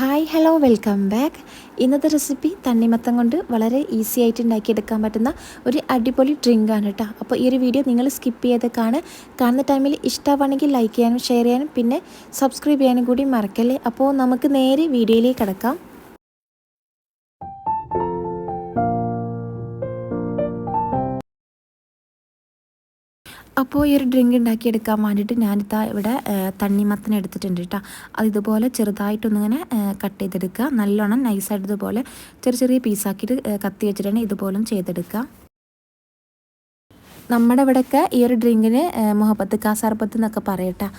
Hi hello welcome back ഇന്നത്തെ recipe തണ്ണിമത്തം കൊണ്ട് വളരെ ഈസി ആയിട്ട് ഉണ്ടാക്കിയെടുക്കാൻ പറ്റുന്ന ഒരു അടിപൊളി ഡ്രിങ്ക് ആണ് കേട്ടോ. അപ്പോൾ ഈ ഒരു വീഡിയോ നിങ്ങൾ സ്കിപ്പ് ചെയ്ത് കാണുക കാണുന്ന ടൈമിൽ ഇഷ്ടമാണെങ്കിൽ ലൈക്ക് ചെയ്യാനും ഷെയർ ചെയ്യാനും പിന്നെ സബ്സ്ക്രൈബ് ചെയ്യാനും കൂടി മറക്കല്ലേ? അപ്പോൾ നമുക്ക് നേരെ വീഡിയോയിലേക്ക് കിടക്കാം. അപ്പോൾ ഈ ഒരു ഡ്രിങ്ക് ഉണ്ടാക്കിയെടുക്കാൻ വേണ്ടിയിട്ട് ഞാനിതാ ഇവിടെ തണ്ണിമത്തൻ എടുത്തിട്ടുണ്ട് കേട്ടോ അത് ഇതുപോലെ ചെറുതായിട്ടൊന്നിങ്ങനെ കട്ട് ചെയ്തെടുക്കുക. നല്ലോണം നൈസായിട്ട് ഇതുപോലെ ചെറിയ ചെറിയ പീസാക്കിയിട്ട് കത്തി വെച്ചിട്ടാണ് ഇതുപോലും ചെയ്തെടുക്കുക. നമ്മുടെ ഇവിടെയൊക്കെ ഈ ഒരു ഡ്രിങ്കിന് മുഹബത്ത് കാസാർബത്ത് എന്നൊക്കെ പറയട്ടാ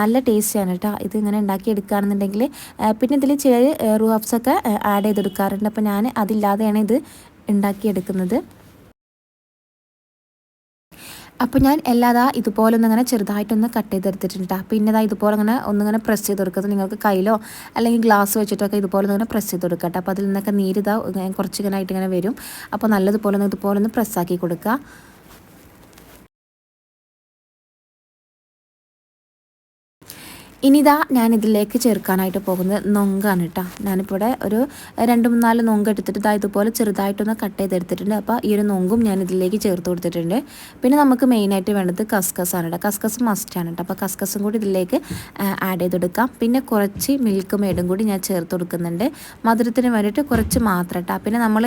നല്ല ടേസ്റ്റിയാണ് കേട്ടോ ഇത് ഇങ്ങനെ ഉണ്ടാക്കി എടുക്കുകയാണെന്നുണ്ടെങ്കിൽ പിന്നെ ഇതിൽ ചില റൂ ഹബ്സൊക്കെ ആഡ് ചെയ്തെടുക്കാറുണ്ട്. അപ്പോൾ ഞാൻ അതില്ലാതെയാണ് ഇത് ഉണ്ടാക്കിയെടുക്കുന്നത്. അപ്പോൾ ഞാൻ എല്ലാതാ ഇതുപോലെ ഒന്നിങ്ങനെ ചെറുതായിട്ടൊന്ന് കട്ട് ചെയ്തെടുത്തിട്ടുണ്ട് പിന്നെ ഇതാ ഇതുപോലെ അങ്ങനെ ഒന്നിങ്ങനെ പ്രസ് ചെയ്ത് കൊടുക്കുന്നത് നിങ്ങൾക്ക് കയ്യിലോ അല്ലെങ്കിൽ ഗ്ലാസ് വെച്ചിട്ടൊക്കെ ഇതുപോലെ ഇങ്ങനെ പ്രസ് ചെയ്ത് കൊടുക്കട്ടെ അപ്പോൾ അതിൽ നിന്നൊക്കെ നീരിതാ കുറച്ചിങ്ങനെ ആയിട്ട് ഇങ്ങനെ വരും. അപ്പോൾ നല്ലതുപോലെ ഒന്ന് ഇതുപോലെ ഒന്ന് പ്രസ്സാക്കി കൊടുക്കുക. ഇനിതാ ഞാൻ ഇതിലേക്ക് ചേർക്കാനായിട്ട് പോകുന്നത് നൊങ്കാണ് കേട്ടോ ഞാനിപ്പോൾ ഒരു രണ്ട് മൂന്നാൽ നൊങ്ക് എടുത്തിട്ട് ഇതാ ഇതുപോലെ ചെറുതായിട്ടൊന്ന് കട്ട് ചെയ്തെടുത്തിട്ടുണ്ട്. അപ്പോൾ ഈ ഒരു നൊങ്കും ഞാൻ ഇതിലേക്ക് ചേർത്ത് കൊടുത്തിട്ടുണ്ട്. പിന്നെ നമുക്ക് മെയിനായിട്ട് വേണ്ടത് കസ്കസാണ് കേട്ടോ കസ്കസ് മസ്റ്റാണ് കേട്ടോ അപ്പോൾ കസ്കസും കൂടി ഇതിലേക്ക് ആഡ് ചെയ്ത് കൊടുക്കാം പിന്നെ കുറച്ച് മിൽക്ക് മേഡും കൂടി ഞാൻ ചേർത്ത് കൊടുക്കുന്നുണ്ട്. മധുരത്തിന് വേണ്ടിയിട്ട് കുറച്ച് മാത്രം കേട്ടോ പിന്നെ നമ്മൾ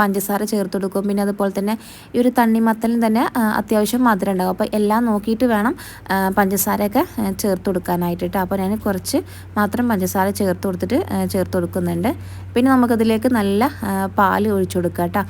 പഞ്ചസാര ചേർത്ത് കൊടുക്കും. പിന്നെ അതുപോലെ തന്നെ ഈ ഒരു തണ്ണിമത്തലിന് തന്നെ അത്യാവശ്യം മധുരം ഉണ്ടാകും അപ്പോൾ എല്ലാം നോക്കിയിട്ട് വേണം പഞ്ചസാരയൊക്കെ ചേർത്ത് കൊടുക്കാനായിട്ട് കേട്ടോ അപ്പോൾ ഞാൻ കുറച്ച് മാത്രം പഞ്ചസാര ചേർത്ത് കൊടുത്തിട്ട് ചേർത്ത് കൊടുക്കുന്നുണ്ട്. പിന്നെ നമുക്കതിലേക്ക് നല്ല പാൽ ഒഴിച്ചു കൊടുക്കുക കേട്ടോ.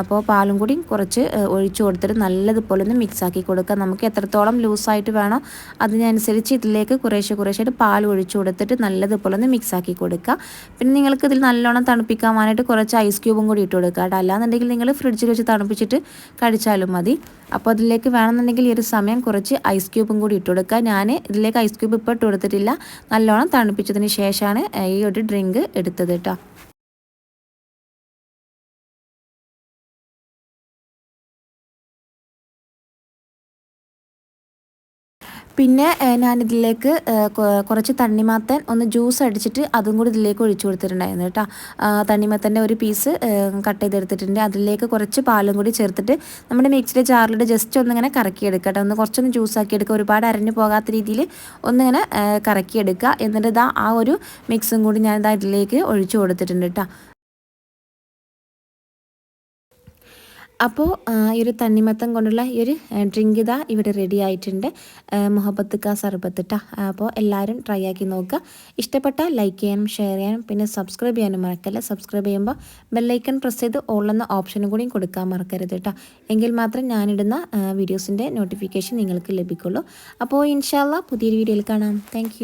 അപ്പോൾ പാലും കൂടി കുറച്ച് ഒഴിച്ചു കൊടുത്തിട്ട് നല്ലതുപോലെ ഒന്ന് മിക്സാക്കി കൊടുക്കുക. നമുക്ക് എത്രത്തോളം ലൂസായിട്ട് വേണോ അതിനനുസരിച്ച് ഇതിലേക്ക് കുറേശ്ശെ കുറേശ്ശായിട്ട് പാൽ ഒഴിച്ചു കൊടുത്തിട്ട് നല്ലതുപോലെ ഒന്ന് മിക്സാക്കി കൊടുക്കുക. പിന്നെ നിങ്ങൾക്ക് ഇതിൽ നല്ലോണം തണുപ്പിക്കാൻ വേണ്ടിയിട്ട് കുറച്ച് ഐസ് ക്യൂബും കൂടി ഇട്ട് കൊടുക്കുക കേട്ടോ. അല്ലാന്നുണ്ടെങ്കിൽ നിങ്ങൾ ഫ്രിഡ്ജിൽ വെച്ച് തണുപ്പിച്ചിട്ട് കഴിച്ചാലും മതി. അപ്പോൾ അതിലേക്ക് വേണമെന്നുണ്ടെങ്കിൽ ഈ ഒരു സമയം കുറച്ച് ഐസ് ക്യൂബും കൂടി ഇട്ട് കൊടുക്കുക. ഞാൻ ഇതിലേക്ക് ഐസ് ക്യൂബ് ഇപ്പോൾ ഇട്ട് കൊടുത്തിട്ടില്ല. നല്ലോണം തണുപ്പിച്ചതിന് ശേഷമാണ് ഈ ഒരു ഡ്രിങ്ക് എടുത്തത് കേട്ടോ പിന്നെ ഞാനിതിലേക്ക് കുറച്ച് തണ്ണിമത്തൻ ഒന്ന് ജ്യൂസ് അടിച്ചിട്ട് അതും കൂടി ഇതിലേക്ക് ഒഴിച്ചു കൊടുത്തിട്ടുണ്ടായിരുന്നു കേട്ടോ. തണ്ണിമത്തന്റെ ഒരു പീസ് കട്ട് ചെയ്തെടുത്തിട്ടുണ്ട്. അതിലേക്ക് കുറച്ച് പാലും കൂടി ചേർത്തിട്ട് നമ്മുടെ മിക്സിയുടെ ജാറിലിട്ട് ജസ്റ്റ് ഒന്നിങ്ങനെ കറക്കിയെടുക്കുക കേട്ടോ. ഒന്ന് കുറച്ചൊന്ന് ജ്യൂസാക്കി എടുക്കുക. ഒരുപാട് അരഞ്ഞു പോകാത്ത രീതിയിൽ ഒന്നിങ്ങനെ കറക്കിയെടുക്കുക. എന്നിട്ട് ഇതാ ആ ഒരു മിക്സും കൂടി ഞാനിതാ ഇതാ ഇതിലേക്ക് ഒഴിച്ചു കൊടുത്തിട്ടുണ്ട് കേട്ടോ. അപ്പോൾ ഈ ഒരു തണ്ണിമത്തം കൊണ്ടുള്ള ഈ ഒരു ഡ്രിങ്ക് ഇതാ ഇവിടെ റെഡി ആയിട്ടുണ്ട്. മുഹബത്ത് കാ സർബത്ത് കേട്ടോ അപ്പോൾ എല്ലാവരും ട്രൈ ആക്കി നോക്കുക. ഇഷ്ടപ്പെട്ടാൽ ലൈക്ക് ചെയ്യാനും ഷെയർ ചെയ്യാനും പിന്നെ സബ്സ്ക്രൈബ് ചെയ്യാനും മറക്കല്ല? സബ്സ്ക്രൈബ് ചെയ്യുമ്പോൾ ബെല്ലൈക്കൺ പ്രസ് ചെയ്ത് ഓൾ എന്ന ഓപ്ഷനും കൂടിയും കൊടുക്കാൻ മറക്കരുത് കേട്ടോ എങ്കിൽ മാത്രം ഞാനിടുന്ന വീഡിയോസിന്റെ നോട്ടിഫിക്കേഷൻ നിങ്ങൾക്ക് ലഭിക്കുള്ളൂ. അപ്പോൾ ഇൻഷാല്ല പുതിയൊരു വീഡിയോയിൽ കാണാം. താങ്ക്